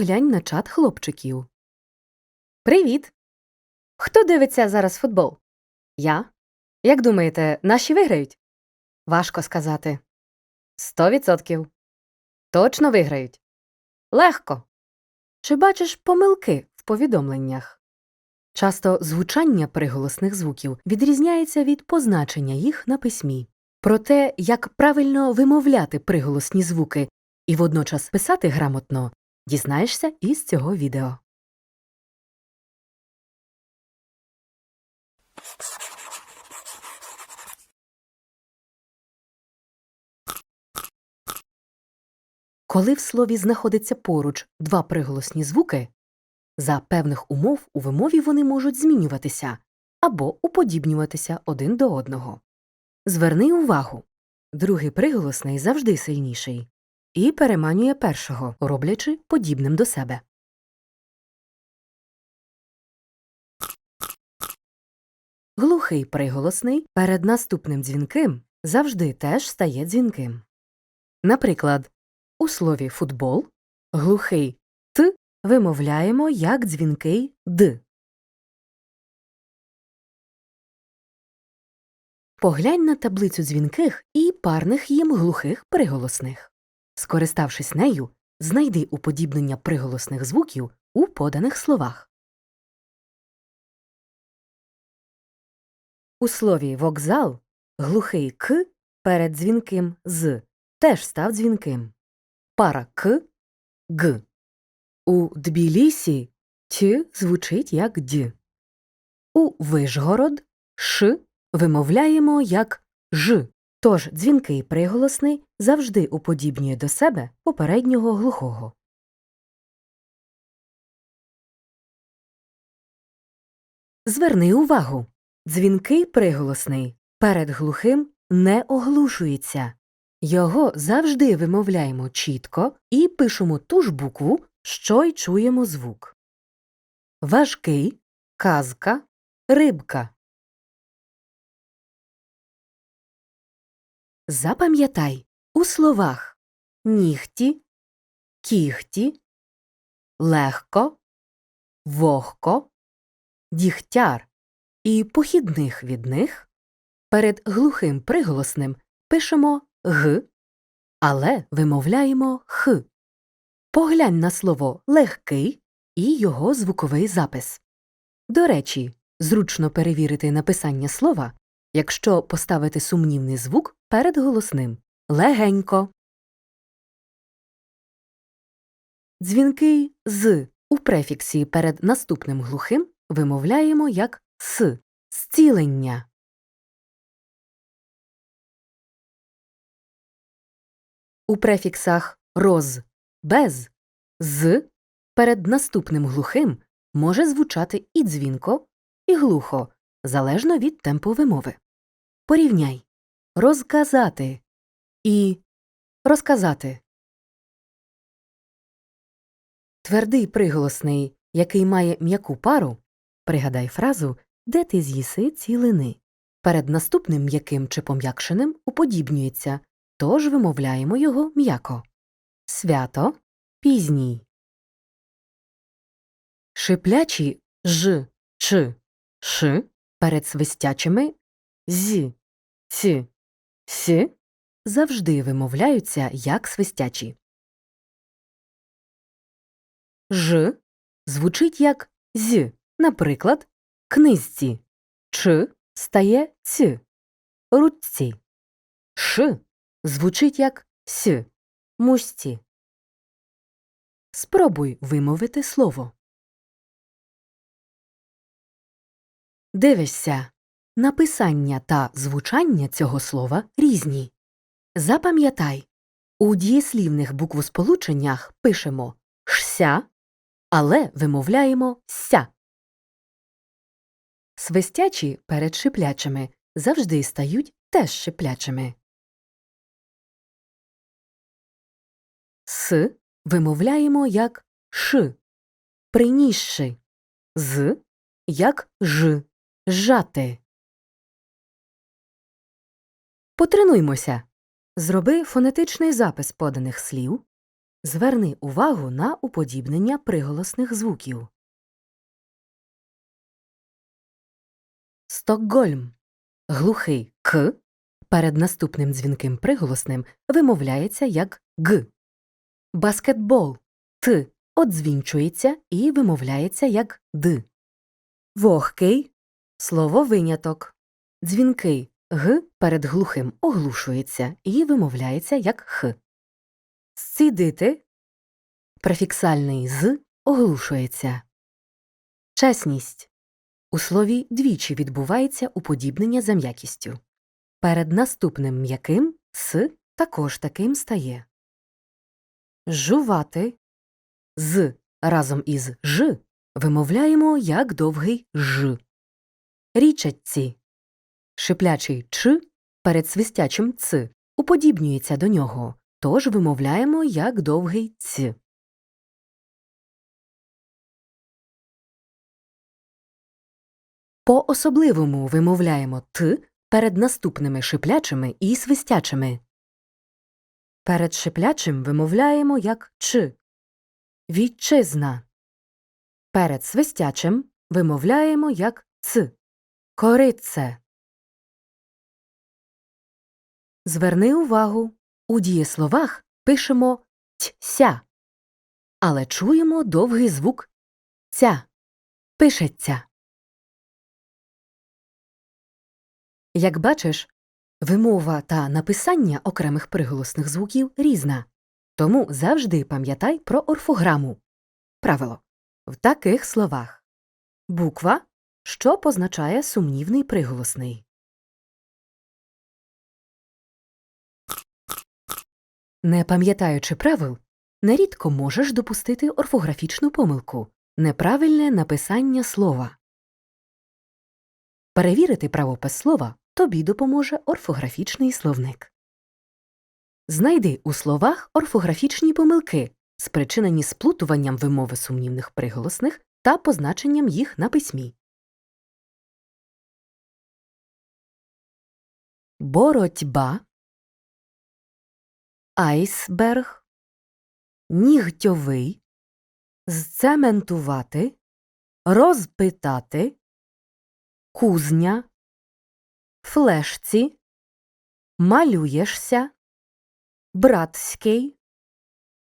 Поглянь на чат хлопчиків. Привіт! Хто дивиться зараз футбол? Я? Як думаєте, наші виграють? Важко сказати. Сто відсотків. Точно виграють. Легко. Чи бачиш помилки в повідомленнях? Часто звучання приголосних звуків відрізняється від позначення їх на письмі. Про те, як правильно вимовляти приголосні звуки і водночас писати грамотно, дізнаєшся із цього відео. Коли в слові знаходиться поруч два приголосні звуки, за певних умов у вимові вони можуть змінюватися або уподібнюватися один до одного. Зверни увагу другий приголосний завжди сильніший і переманює першого, роблячи подібним до себе. Глухий приголосний перед наступним дзвінким завжди теж стає дзвінким. Наприклад, у слові футбол глухий т вимовляємо як дзвінкий д. Поглянь на таблицю дзвінких і парних їм глухих приголосних. Скориставшись нею, знайди уподібнення приголосних звуків у поданих словах. У слові вокзал глухий к перед дзвінким з теж став дзвінким. Пара к г. У Тбілісі т звучить як д. У Вишгород ш вимовляємо як ж. Тож дзвінкий приголосний завжди уподібнює до себе попереднього глухого. Зверни увагу. Дзвінкий приголосний перед глухим не оглушується. Його завжди вимовляємо чітко і пишемо ту ж букву, що й чуємо звук. Важкий, казка, рибка. Запам'ятай у словах нігті, кіхті, легко, вогко, дігтяр і похідних від них перед глухим приголосним пишемо г, але вимовляємо х. Поглянь на слово легкий і його звуковий запис. До речі, зручно перевірити написання слова, якщо поставити сумнівний звук перед голосним легенько. Дзвінкий з у префіксі перед наступним глухим вимовляємо як с зцілення. У префіксах роз без з перед наступним глухим може звучати і дзвінко, і глухо, залежно від темпу вимови. Порівняй розказати і розказати. Твердий приголосний, який має м'яку пару, пригадай фразу де ти з'їси цілини. Перед наступним м'яким чи пом'якшеним уподібнюється, тож вимовляємо його м'яко. Свято пізній. Шиплячі ж, ч, ш перед свистячими з, ц, с завжди вимовляються як свистячі. Ж звучить як з, наприклад, книзці, ч стає ц, ручці, ш звучить як с, мушці. Спробуй вимовити слово. Дивишся. Написання та звучання цього слова різні. Запам'ятай, у дієслівних буквосполученнях пишемо шся, але вимовляємо ся. Свистячі перед шиплячими завжди стають теж шиплячими. С вимовляємо як ш, принісши, з як ж, жати. Потренуймося. Зроби фонетичний запис поданих слів. Зверни увагу на уподібнення приголосних звуків. Стокгольм. Глухий К перед наступним дзвінким приголосним вимовляється як Г. Баскетбол Т одзвінчується і вимовляється як Д. Вогкий слово виняток. Дзвінкий Г перед глухим оглушується і вимовляється як Х. Сцідити префіксальний з оглушується. Чесність у слові двічі відбувається уподібнення за м'якістю. Перед наступним м'яким с також таким стає. Жувати з разом із ж вимовляємо як довгий ж. Річатці шиплячий ч перед свистячим ц уподібнюється до нього, тож вимовляємо як довгий ць. По особливому вимовляємо т перед наступними шиплячими і свистячими. Перед шиплячим вимовляємо як ч. Вітчизна. Перед свистячим вимовляємо як ц. Корице. Зверни увагу. У дієсловах пишемо тся, але чуємо довгий звук ця. Пишеться. Як бачиш, вимова та написання окремих приголосних звуків різна, тому завжди пам'ятай про орфограму. Правило в таких словах буква, що позначає сумнівний приголосний. Не пам'ятаючи правил, нерідко можеш допустити орфографічну помилку неправильне написання слова. Перевірити правопис слова тобі допоможе орфографічний словник. Знайди у словах орфографічні помилки, спричинені сплутуванням вимови сумнівних приголосних та позначенням їх на письмі. Боротьба Айсберг Нігтьовий Зцементувати Розпитати Кузня Флешці Малюєшся Братський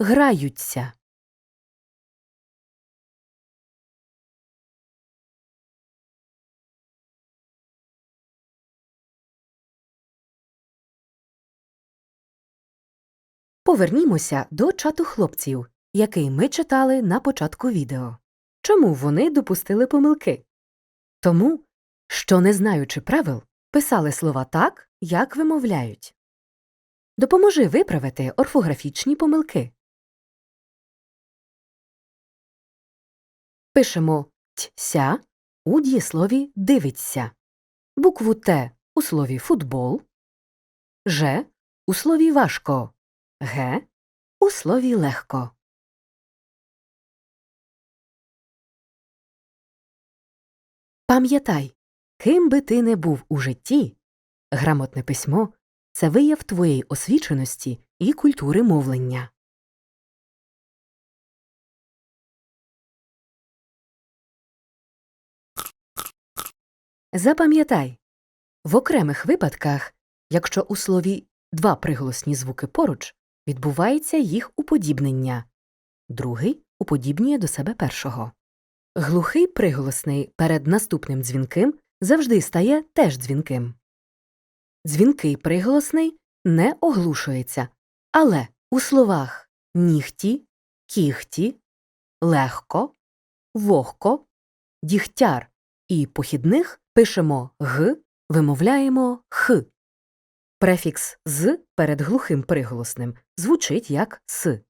Граються Повернімося до чату хлопців, який ми читали на початку відео. Чому вони допустили помилки? Тому, що, не знаючи правил, писали слова так, як вимовляють. Допоможи виправити орфографічні помилки. Пишемо тся у дієслові дивиться, букву Т у слові футбол, Ж у слові важко, Г у слові легко. Пам'ятай, ким би ти не був у житті, грамотне письмо це вияв твоєї освіченості і культури мовлення. Запам'ятай, в окремих випадках, якщо у слові два приголосні звуки поруч, відбувається їх уподібнення, другий уподібнює до себе першого. Глухий приголосний перед наступним дзвінким завжди стає теж дзвінким. Дзвінкий приголосний не оглушується, але у словах нігті, кіхті, легко, вогко, дігтяр і похідних пишемо г, вимовляємо х. Префікс з перед глухим приголосним звучить як с.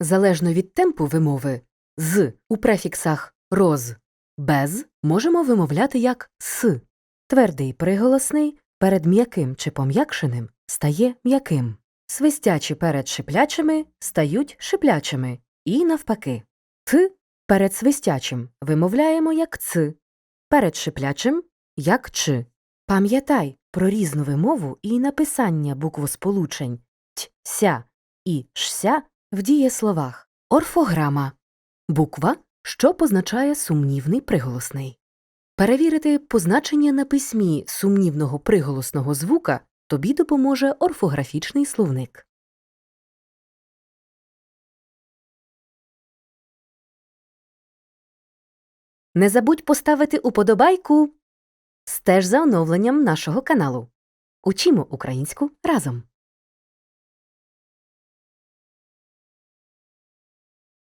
Залежно від темпу вимови з у префіксах роз, без можемо вимовляти як с. Твердий приголосний перед м'яким чи пом'якшеним стає м'яким. Свистячі перед шиплячими стають шиплячими. І навпаки. Т перед свистячим вимовляємо як ц, перед шиплячим як ч. Пам'ятай про різну вимову і написання буквосполучень т, ся і шся В дієсловах орфограма буква, що позначає сумнівний приголосний. Перевірити позначення на письмі сумнівного приголосного звука тобі допоможе орфографічний словник. Не забудь поставити уподобайку. Стеж за оновленням нашого каналу. Учімо українську разом.